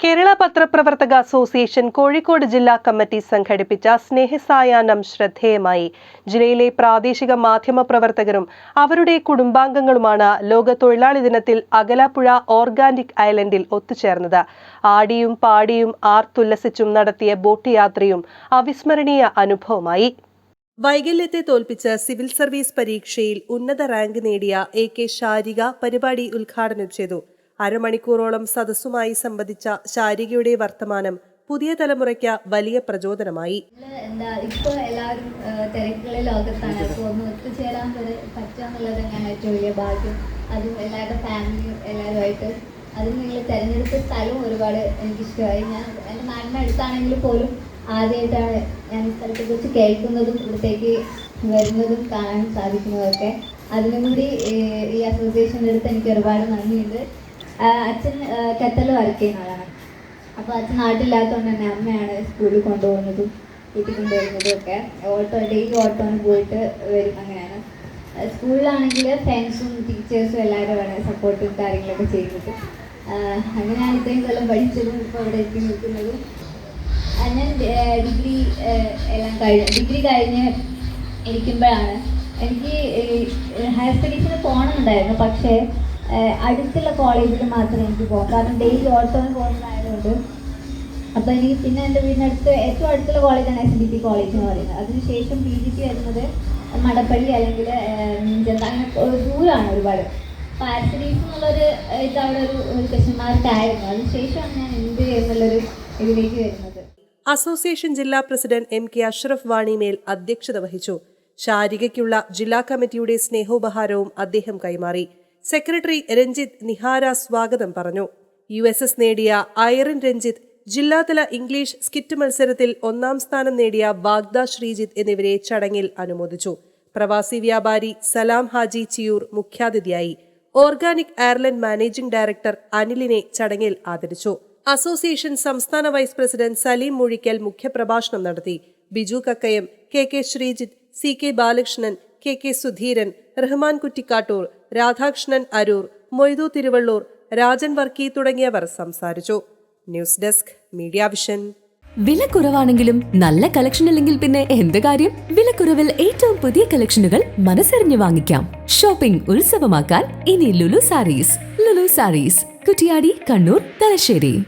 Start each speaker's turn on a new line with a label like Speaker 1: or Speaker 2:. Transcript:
Speaker 1: കേരള പത്രപ്രവർത്തക അസോസിയേഷൻ കോഴിക്കോട് ജില്ലാ കമ്മിറ്റി സംഘടിപ്പിച്ച സ്നേഹസായാഹ്നം ശ്രദ്ധേയമായി. ജില്ലയിലെ പ്രാദേശിക മാധ്യമ പ്രവർത്തകരും അവരുടെ കുടുംബാംഗങ്ങളുമാണ് ലോക തൊഴിലാളി ദിനത്തിൽ അകലാപ്പുഴ ഓർഗാനിക് ഐലൻഡിൽ ഒത്തുചേർന്നത്. ആടിയും പാടിയും ആർത്തുല്ലസിച്ചും നടത്തിയ ബോട്ട് യാത്രയും അവിസ്മരണീയ അനുഭവമായി. വൈകല്യത്തെ തോൽപ്പിച്ച് സിവിൽ സർവീസ് പരീക്ഷയിൽ ഉന്നത റാങ്ക് നേടിയ എ കെ ശാരിക പരിപാടി ഉദ്ഘാടനം ചെയ്തു. അരമണിക്കൂറോളം സദസ്സുമായി സംബന്ധിച്ച ശാരികയുടെ വർത്തമാനം പുതിയ തലമുറയ്ക്ക് വലിയ പ്രചോദനമായി.
Speaker 2: എന്താ എല്ലാവരും ഭാഗ്യം. അതും എല്ലാവരുമായിട്ട്. നിങ്ങൾ തിരഞ്ഞെടുത്ത സ്ഥലവും ഒരുപാട് എനിക്കിഷ്ടമായി. ഞാൻ എന്റെ നാടിന്റെ അടുത്താണെങ്കിൽ പോലും ആദ്യമായിട്ടാണ് ഞാൻ ഈ സ്ഥലത്തെക്കുറിച്ച് കേൾക്കുന്നതും ഇവിടത്തേക്ക് വരുന്നതും കാണാൻ സാധിക്കുന്നതൊക്കെ. അതിനും കൂടി ഈ അസോസിയേഷന്റെ അടുത്ത് എനിക്ക് ഒരുപാട് നന്ദിയുണ്ട്. അച്ഛൻ കത്തൽ വർക്ക് ചെയ്യുന്ന ആളാണ്. അപ്പോൾ അച്ഛൻ നാട്ടിലില്ലാത്തതുകൊണ്ട് തന്നെ അമ്മയാണ് സ്കൂളിൽ കൊണ്ടുപോകുന്നതും വീട്ടിൽ കൊണ്ടുവരുന്നതും ഒക്കെ. ഓട്ടോ ഡെയിലി ഓട്ടോന് പോയിട്ട് വരും അങ്ങനെയാണ്. സ്കൂളിലാണെങ്കിൽ ഫ്രണ്ട്സും ടീച്ചേഴ്സും എല്ലാവരുമാണ് സപ്പോർട്ടും കാര്യങ്ങളൊക്കെ ചെയ്യുന്നത്. അങ്ങനെയാണ് ഇത്രയും കൊല്ലം പഠിച്ചതും ഇപ്പോൾ അവിടെ എത്തി നിൽക്കുന്നതും. ഞാൻ ഡിഗ്രി എല്ലാം കഴിഞ്ഞു ഡിഗ്രി കഴിഞ്ഞ് ഇരിക്കുമ്പോഴാണ് എനിക്ക് ഹയർ സ്റ്റഡീസിന് പോകണമെന്നുണ്ടായിരുന്നു പക്ഷേ അടുത്തുള്ള കോളേജിൽ മാത്രമേ എനിക്ക് പോകാം കാരണം ഡെയിലി ഓട്ടോയിൽ പോകുന്നതായതുകൊണ്ട് അപ്പോൾ എനിക്ക് പിന്നെ എന്റെ വീടിനടുത്ത് ഏറ്റവും അടുത്തുള്ള കോളേജാണ് എസ് ഡി പി കോളേജ് എന്ന് പറയുന്നത്. അതിനുശേഷം പി ജി ടി വരുന്നത് മടപ്പള്ളി അല്ലെങ്കിൽ അങ്ങനെ ദൂരമാണ് ഒരുപാട്. സ്റ്റഡീസ് എന്നുള്ളൊരു ഇത് അവിടെ ഒരു ക്വസ്റ്റ്യൻ മാർക്കായിരുന്നു അതിനുശേഷമാണ് ഞാൻ എന്ത് എന്നുള്ളൊരു ഇതിലേക്ക് വരുന്നത്.
Speaker 1: അസോസിയേഷൻ ജില്ലാ president M K Ashraf Vanimel അധ്യക്ഷത വഹിച്ചു. ശാരികയ്ക്കുള്ള ജില്ലാ കമ്മിറ്റിയുടെ സ്നേഹോപഹാരവും അദ്ദേഹം കൈമാറി. സെക്രട്ടറി രഞ്ജിത്ത് നിഹാര സ്വാഗതം പറഞ്ഞു. യു എസ് എസ് നേടിയ ഐറിൻ രഞ്ജിത്ത് ജില്ലാതല ഇംഗ്ലീഷ് സ്കിറ്റ് മത്സരത്തിൽ ഒന്നാം സ്ഥാനം നേടിയ വാഗ്ദ ശ്രീജിത്ത് എന്നിവരെ ചടങ്ങിൽ അനുമോദിച്ചു. പ്രവാസി വ്യാപാരി സലാം ഹാജി ചിയൂർ മുഖ്യാതിഥിയായി. ഓർഗാനിക് എയർലൈൻ മാനേജിംഗ് ഡയറക്ടർ അനിലിനെ ചടങ്ങിൽ ആദരിച്ചു. അസോസിയേഷൻ സംസ്ഥാന വൈസ് പ്രസിഡന്റ് സലീം മുഴിക്കൽ മുഖ്യപ്രഭാഷണം നടത്തി. Biju Kakkayam K K Sreejith C K Balakrishnan K K Sudheeran Rahman Kuttikkattoor Radhakrishnan Aroor Moidu Thiruvallur Rajan Varkey തുടങ്ങിയവർ സംസാരിച്ചു. News desk media vision.
Speaker 3: വില കുറവാണെങ്കിലും നല്ല കളക്ഷൻ അല്ലെങ്കിൽ പിന്നെ എന്ത് കാര്യം? വിലക്കുറവിൽ ഏറ്റവും പുതിയ കളക്ഷനുകൾ മനസ്സറിഞ്ഞു വാങ്ങിക്കാം. ഷോപ്പിംഗ് ഉത്സവമാക്കാൻ ഇനി ലുലു സാരീസ്. ലുലു സാരീസ് കുറ്റിയാടി കണ്ണൂർ തലശ്ശേരി.